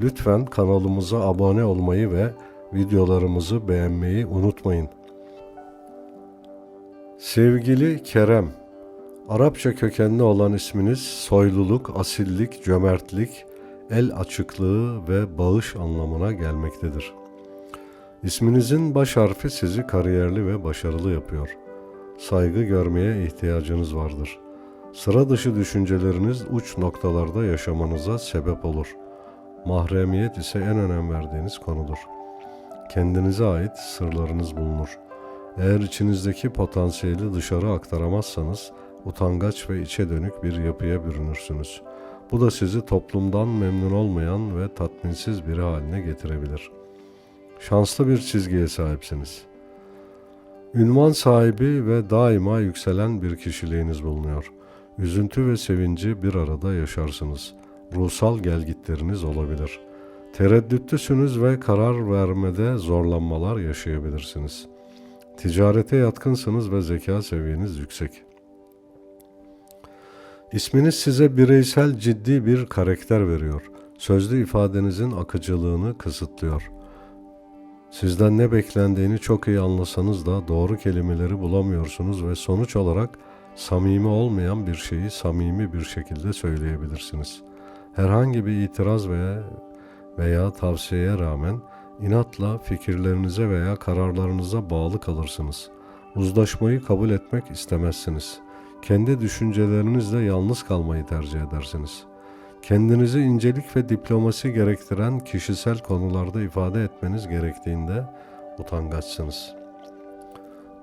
lütfen kanalımıza abone olmayı ve videolarımızı beğenmeyi unutmayın. Sevgili Kerem, Arapça kökenli olan isminiz soyluluk, asillik, cömertlik, el açıklığı ve bağış anlamına gelmektedir. İsminizin baş harfi sizi kariyerli ve başarılı yapıyor. Saygı görmeye ihtiyacınız vardır. Sıra dışı düşünceleriniz uç noktalarda yaşamanıza sebep olur. Mahremiyet ise en önem verdiğiniz konudur. Kendinize ait sırlarınız bulunur. Eğer içinizdeki potansiyeli dışarı aktaramazsanız utangaç ve içe dönük bir yapıya bürünürsünüz. Bu da sizi toplumdan memnun olmayan ve tatminsiz biri haline getirebilir. Şanslı bir çizgiye sahipsiniz. Ünvan sahibi ve daima yükselen bir kişiliğiniz bulunuyor. Üzüntü ve sevinci bir arada yaşarsınız. Ruhsal gelgitleriniz olabilir. Tereddütlüsünüz ve karar vermede zorlanmalar yaşayabilirsiniz. Ticarete yatkınsınız ve zeka seviyeniz yüksek. İsminiz size bireysel ciddi bir karakter veriyor. Sözlü ifadenizin akıcılığını kısıtlıyor. Sizden ne beklendiğini çok iyi anlasanız da doğru kelimeleri bulamıyorsunuz ve sonuç olarak samimi olmayan bir şeyi samimi bir şekilde söyleyebilirsiniz. Herhangi bir itiraz veya veya tavsiyeye rağmen inatla fikirlerinize veya kararlarınıza bağlı kalırsınız. Uzlaşmayı kabul etmek istemezsiniz. Kendi düşüncelerinizle yalnız kalmayı tercih edersiniz. Kendinizi incelik ve diplomasi gerektiren kişisel konularda ifade etmeniz gerektiğinde utangaçsınız.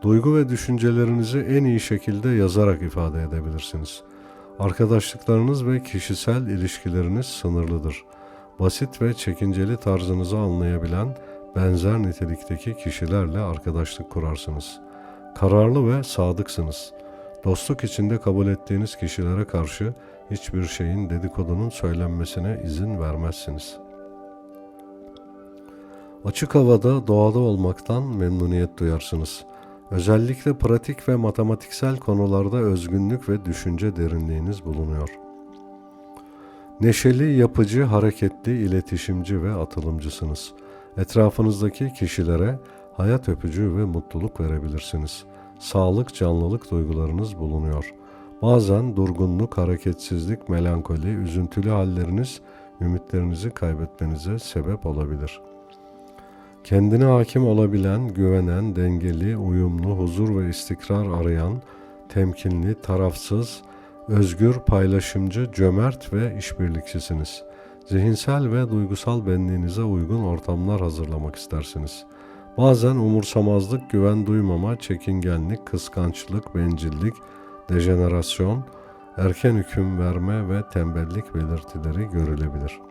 Duygu ve düşüncelerinizi en iyi şekilde yazarak ifade edebilirsiniz. Arkadaşlıklarınız ve kişisel ilişkileriniz sınırlıdır. Basit ve çekinceli tarzınızı anlayabilen benzer nitelikteki kişilerle arkadaşlık kurarsınız. Kararlı ve sadıksınız. Dostluk içinde kabul ettiğiniz kişilere karşı hiçbir şeyin dedikodunun söylenmesine izin vermezsiniz. Açık havada doğada olmaktan memnuniyet duyarsınız. Özellikle pratik ve matematiksel konularda özgünlük ve düşünce derinliğiniz bulunuyor. Neşeli, yapıcı, hareketli, iletişimci ve atılımcısınız. Etrafınızdaki kişilere hayat öpücüğü ve mutluluk verebilirsiniz. Sağlık, canlılık duygularınız bulunuyor. Bazen durgunluk, hareketsizlik, melankoli, üzüntülü halleriniz ümitlerinizi kaybetmenize sebep olabilir.'' Kendine hakim olabilen, güvenen, dengeli, uyumlu, huzur ve istikrar arayan, temkinli, tarafsız, özgür, paylaşımcı, cömert ve işbirlikçisiniz. Zihinsel ve duygusal benliğinize uygun ortamlar hazırlamak istersiniz. Bazen umursamazlık, güven duymama, çekingenlik, kıskançlık, bencillik, dejenerasyon, erken hüküm verme ve tembellik belirtileri görülebilir.''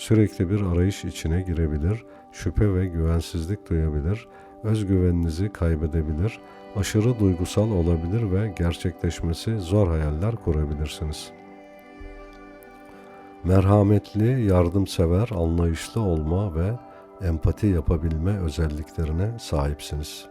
Sürekli bir arayış içine girebilir, şüphe ve güvensizlik duyabilir, özgüveninizi kaybedebilir, aşırı duygusal olabilir ve gerçekleşmesi zor hayaller kurabilirsiniz. Merhametli, yardımsever, anlayışlı olma ve empati yapabilme özelliklerine sahipsiniz.